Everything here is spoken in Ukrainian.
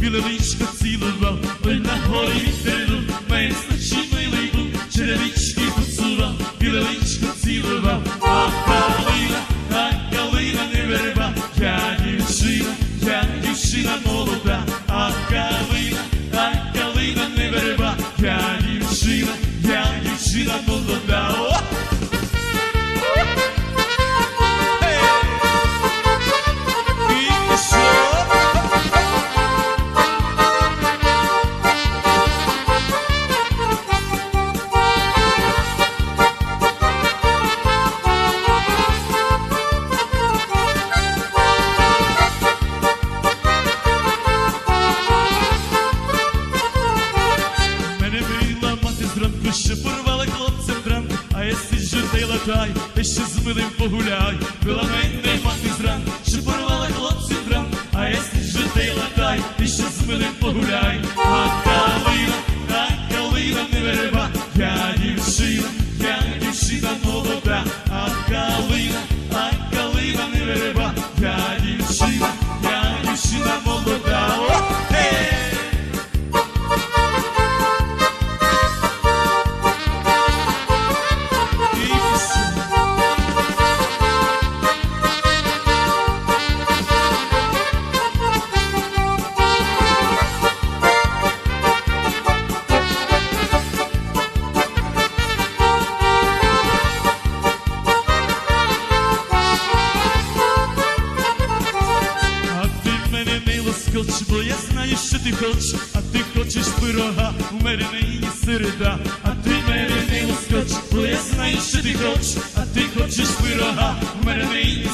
черевички поцілував, біле личко цілував, ой на горі вітер дув, мене значить милий був, черевички поцілував, біле личко цілував, а калина, а калина не верба, я дівчина, я дівчина молода, сиджу та й латай, та ще з милим погуляй. Пила мене мати лоскоч, бо я знаю, що ти хоч, а ти хочеш пирога, у мене нині середа, а ти мене не ускоч, бо я знаю, що ти хоч, а ти хочеш пирога, у мене нині